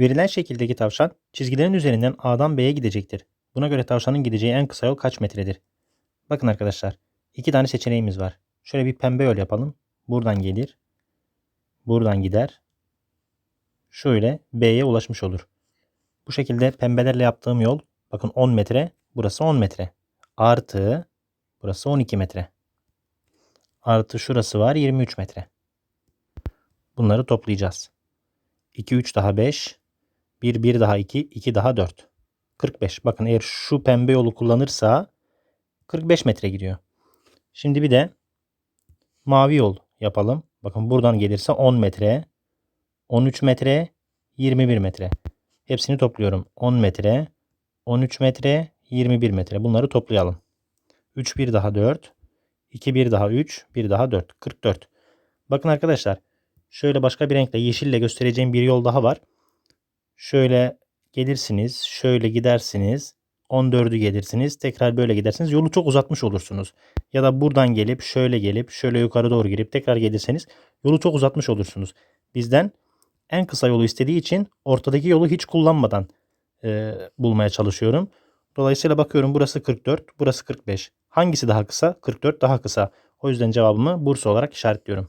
Verilen şekildeki tavşan çizgilerin üzerinden A'dan B'ye gidecektir. Buna göre tavşanın gideceği en kısa yol kaç metredir? Bakın arkadaşlar. iki tane seçeneğimiz var. Şöyle bir pembe yol yapalım. Buradan gelir. Buradan gider. Şöyle B'ye ulaşmış olur. Bu şekilde pembelerle yaptığım yol bakın 10 metre. Burası 10 metre. Artı burası 12 metre. Artı şurası var 23 metre. Bunları toplayacağız. 2 3 daha 5. 1 1 daha 2 2 daha 4. 45. Bakın eğer şu pembe yolu kullanırsa 45 metre gidiyor. Şimdi bir de mavi yol yapalım. Bakın buradan gelirse 10 metre, 13 metre, 21 metre. Hepsini topluyorum. 10 metre, 13 metre, 21 metre. Bunları toplayalım. 3 1 daha 4, 2 1 daha 3, 1 daha 4. 44. Bakın arkadaşlar şöyle başka bir renkle yeşille göstereceğim bir yol daha var. Şöyle gelirsiniz, şöyle gidersiniz. 14'ü gelirsiniz. Tekrar böyle gidersiniz. Yolu çok uzatmış olursunuz. Ya da buradan gelip şöyle gelip şöyle yukarı doğru girip tekrar gelirseniz yolu çok uzatmış olursunuz. Bizden en kısa yolu istediği için ortadaki yolu hiç kullanmadan e, bulmaya çalışıyorum. Dolayısıyla bakıyorum burası 44, burası 45. Hangisi daha kısa? 44 daha kısa. O yüzden cevabımı Bursa olarak işaretliyorum.